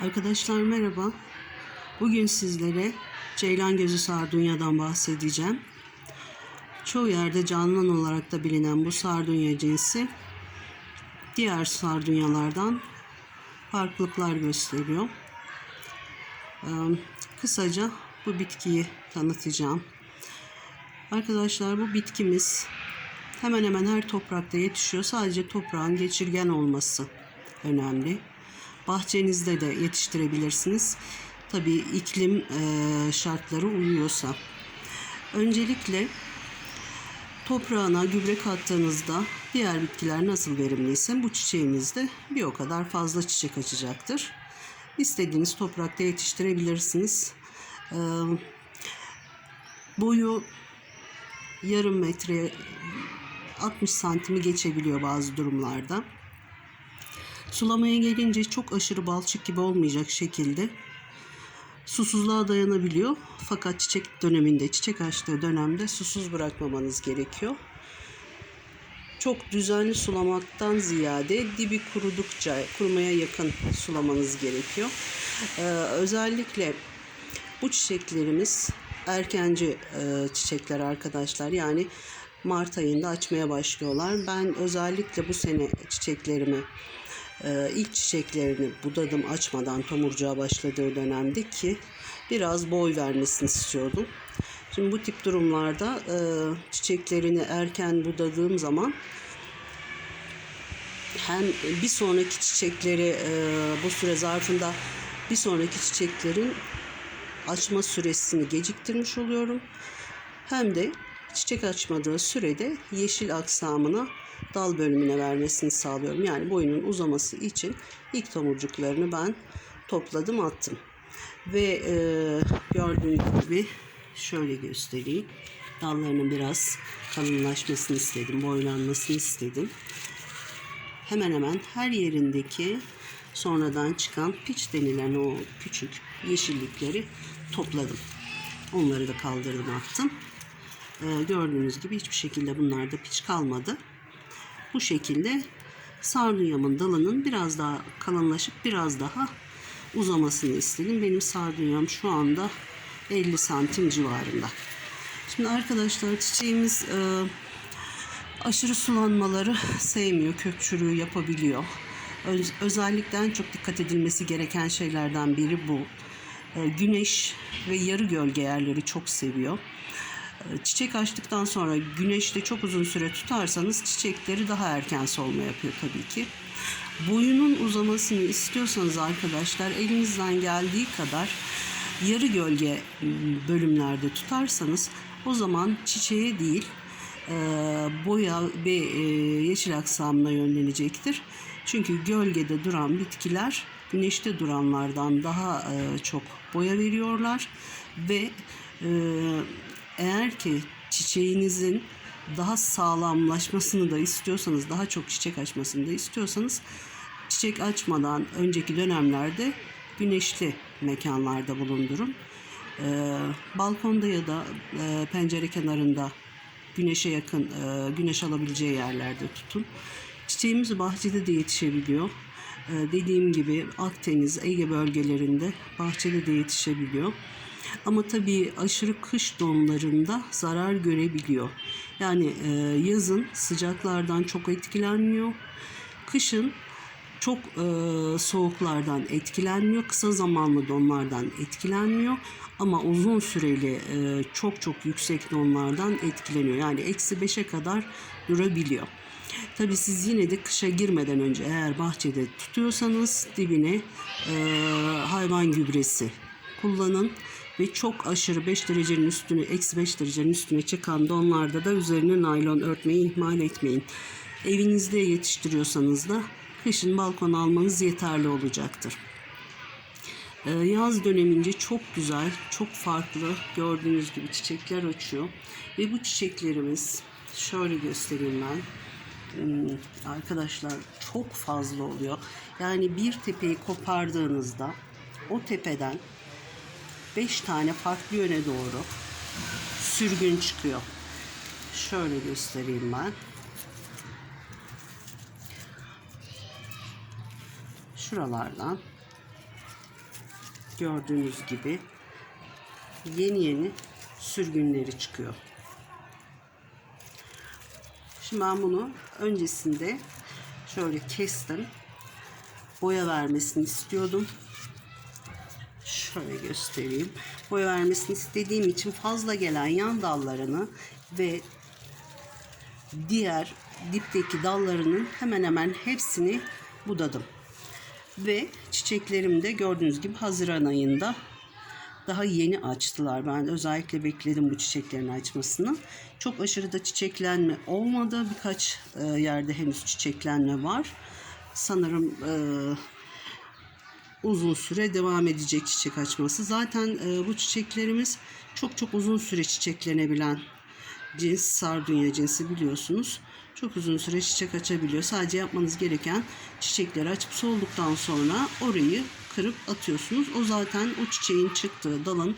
Arkadaşlar merhaba. Bugün sizlere ceylan gözü sardunya'dan bahsedeceğim. Çoğu yerde canlılan olarak da bilinen bu sardunya cinsi diğer sardunyalardan farklılıklar gösteriyor. Ee, Kısaca bu bitkiyi tanıtacağım. Arkadaşlar bu bitkimiz hemen hemen her toprakta yetişiyor. Sadece toprağın geçirgen olması önemli. Bahçenizde de yetiştirebilirsiniz. Tabii iklim eee, şartları uyuyorsa. Öncelikle toprağına gübre kattığınızda diğer bitkiler nasıl verimliyse bu çiçeğiniz de bir o kadar fazla çiçek açacaktır. İstediğiniz toprakta yetiştirebilirsiniz. Eee, boyu yarım metre 60 santimi geçebiliyor bazı durumlarda. Sulamaya gelince çok aşırı balçık gibi olmayacak şekilde susuzluğa dayanabiliyor. Fakat çiçek döneminde, çiçek açtığı dönemde susuz bırakmamanız gerekiyor. Çok düzenli sulamaktan ziyade dibi kurudukça kurumaya yakın sulamanız gerekiyor. Ee, özellikle bu çiçeklerimiz erkenci e, çiçekler arkadaşlar. Yani Mart ayında açmaya başlıyorlar. Ben özellikle bu sene çiçeklerimi e, çiçeklerini budadım açmadan tomurcuğa başladığı dönemde ki biraz boy vermesini istiyordum. Şimdi bu tip durumlarda e, çiçeklerini erken budadığım zaman hem bir sonraki çiçekleri e, bu süre zarfında bir sonraki çiçeklerin açma süresini geciktirmiş oluyorum. Hem de çiçek açmadığı sürede yeşil aksamına dal bölümüne vermesini sağlıyorum. Yani boyunun uzaması için ilk tomurcuklarını ben topladım attım. Ve e, gördüğünüz gibi şöyle göstereyim. Dallarının biraz kalınlaşmasını istedim, boylanmasını istedim. Hemen hemen her yerindeki sonradan çıkan piç denilen o küçük yeşillikleri topladım. Onları da kaldırdım attım. Ee, gördüğünüz gibi hiçbir şekilde bunlarda piç kalmadı. Bu şekilde sardunyamın dalının biraz daha kalınlaşıp biraz daha uzamasını istedim. Benim sardunyam şu anda 50 santim civarında. Şimdi arkadaşlar çiçeğimiz e, aşırı sulanmaları sevmiyor. Kök çürüğü yapabiliyor. Öz- özellikle en çok dikkat edilmesi gereken şeylerden biri bu. E, güneş ve yarı gölge yerleri çok seviyor. E, Çiçek açtıktan sonra güneşte çok uzun süre tutarsanız çiçekleri daha erken solma yapıyor tabii ki. Boyunun uzamasını istiyorsanız arkadaşlar elinizden geldiği kadar yarı gölge m, bölümlerde tutarsanız o zaman çiçeğe değil e, boya ve e, yeşil aksamına yönlenecektir. Çünkü gölgede duran bitkiler güneşte duranlardan daha e, çok boya veriyorlar ve e, eğer ki çiçeğinizin daha sağlamlaşmasını da istiyorsanız, daha çok çiçek açmasını da istiyorsanız çiçek açmadan önceki dönemlerde güneşli mekanlarda bulundurun. Ee, balkonda ya da e, pencere kenarında güneşe yakın, e, güneş alabileceği yerlerde tutun. Çiçeğimiz bahçede de yetişebiliyor. Ee, dediğim gibi Akdeniz, Ege bölgelerinde bahçede de yetişebiliyor. Ama tabii aşırı kış donlarında zarar görebiliyor. Yani e, yazın sıcaklardan çok etkilenmiyor. Kışın çok e, soğuklardan etkilenmiyor. Kısa zamanlı donlardan etkilenmiyor. Ama uzun süreli e, çok çok yüksek donlardan etkileniyor. Yani eksi beşe kadar durabiliyor. Tabii siz yine de kışa girmeden önce eğer bahçede tutuyorsanız dibine e, hayvan gübresi kullanın ve çok aşırı 5 derecenin üstüne eksi 5 derecenin üstüne çıkan donlarda da üzerine naylon örtmeyi ihmal etmeyin. Evinizde yetiştiriyorsanız da kışın balkona almanız yeterli olacaktır. Ee, Yaz dönemince çok güzel, çok farklı gördüğünüz gibi çiçekler açıyor. Ve bu çiçeklerimiz şöyle göstereyim ben. Hmm, Arkadaşlar çok fazla oluyor. Yani bir tepeyi kopardığınızda o tepeden 5 tane farklı yöne doğru sürgün çıkıyor. Şöyle göstereyim ben. Şuralardan Gördüğünüz gibi yeni yeni sürgünleri çıkıyor. Şimdi ben bunu öncesinde şöyle kestim. Boya vermesini istiyordum. Şöyle göstereyim. Boya vermesini istediğim için fazla gelen yan dallarını ve diğer dipteki dallarının hemen hemen hepsini budadım. Ve çiçeklerim de gördüğünüz gibi Haziran ayında daha yeni açtılar. Ben özellikle bekledim bu çiçeklerin açmasını. Çok aşırı da çiçeklenme olmadı. Birkaç e, yerde henüz çiçeklenme var. Sanırım e, uzun süre devam edecek çiçek açması. Zaten e, bu çiçeklerimiz çok çok uzun süre çiçeklenebilen cins sardunya cinsi biliyorsunuz. Çok uzun süre çiçek açabiliyor. Sadece yapmanız gereken çiçekleri açıp solduktan sonra orayı kırıp atıyorsunuz. O zaten o çiçeğin çıktığı dalın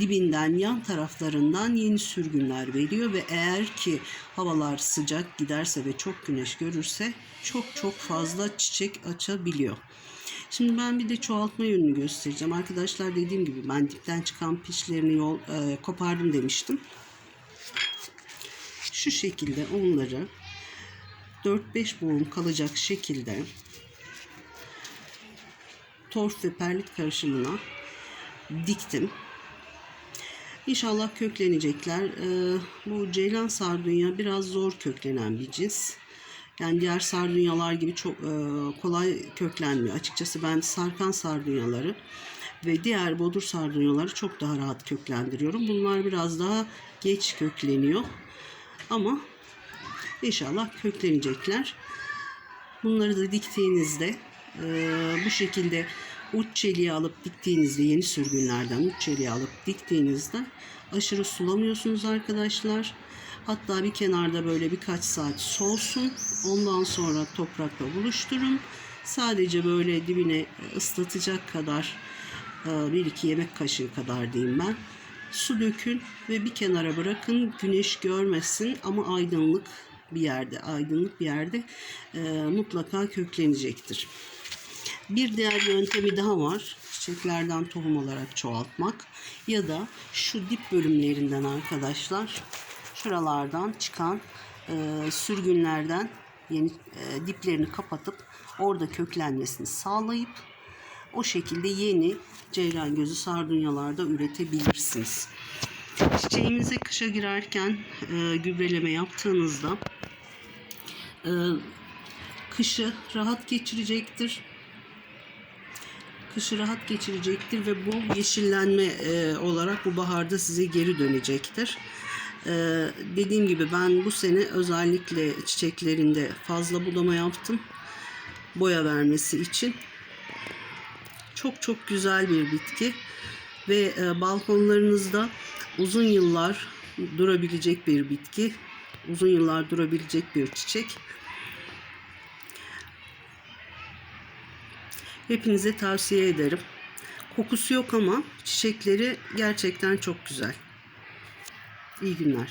dibinden yan taraflarından yeni sürgünler veriyor ve eğer ki havalar sıcak giderse ve çok güneş görürse çok çok fazla çiçek açabiliyor. Şimdi ben bir de çoğaltma yönünü göstereceğim. Arkadaşlar dediğim gibi ben dipten çıkan pişlerini yol, e, kopardım demiştim. Şu şekilde onları 4-5 boğum kalacak şekilde torf ve perlit karışımına diktim. İnşallah köklenecekler. Ee, bu ceylan sardunya biraz zor köklenen bir cins. Yani diğer sardunyalar gibi çok e, kolay köklenmiyor. Açıkçası ben sarkan sardunyaları ve diğer bodur sardunyaları çok daha rahat köklendiriyorum. Bunlar biraz daha geç kökleniyor. Ama inşallah köklenecekler. Bunları da diktiğinizde e, bu şekilde uç çeliği alıp diktiğinizde yeni sürgünlerden uç çeliği alıp diktiğinizde aşırı sulamıyorsunuz arkadaşlar. Hatta bir kenarda böyle birkaç saat soğusun. Ondan sonra toprakla buluşturun. Sadece böyle dibine ıslatacak kadar e, bir iki yemek kaşığı kadar diyeyim ben. Su dökün ve bir kenara bırakın. Güneş görmesin ama aydınlık bir yerde, aydınlık bir yerde e, mutlaka köklenecektir. Bir diğer yöntemi daha var. Çiçeklerden tohum olarak çoğaltmak ya da şu dip bölümlerinden arkadaşlar şuralardan çıkan e, sürgünlerden yeni e, diplerini kapatıp orada köklenmesini sağlayıp o şekilde yeni ceylan gözü sardunyalarda üretebilirsiniz. Çiçeğimize kışa girerken e, gübreleme yaptığınızda e, kışı rahat geçirecektir. Kışı rahat geçirecektir ve bu yeşillenme e, olarak bu baharda size geri dönecektir. E, dediğim gibi ben bu sene özellikle çiçeklerinde fazla budama yaptım. Boya vermesi için. Çok çok güzel bir bitki ve e, balkonlarınızda uzun yıllar durabilecek bir bitki. Uzun yıllar durabilecek bir çiçek. Hepinize tavsiye ederim. Kokusu yok ama çiçekleri gerçekten çok güzel. İyi günler.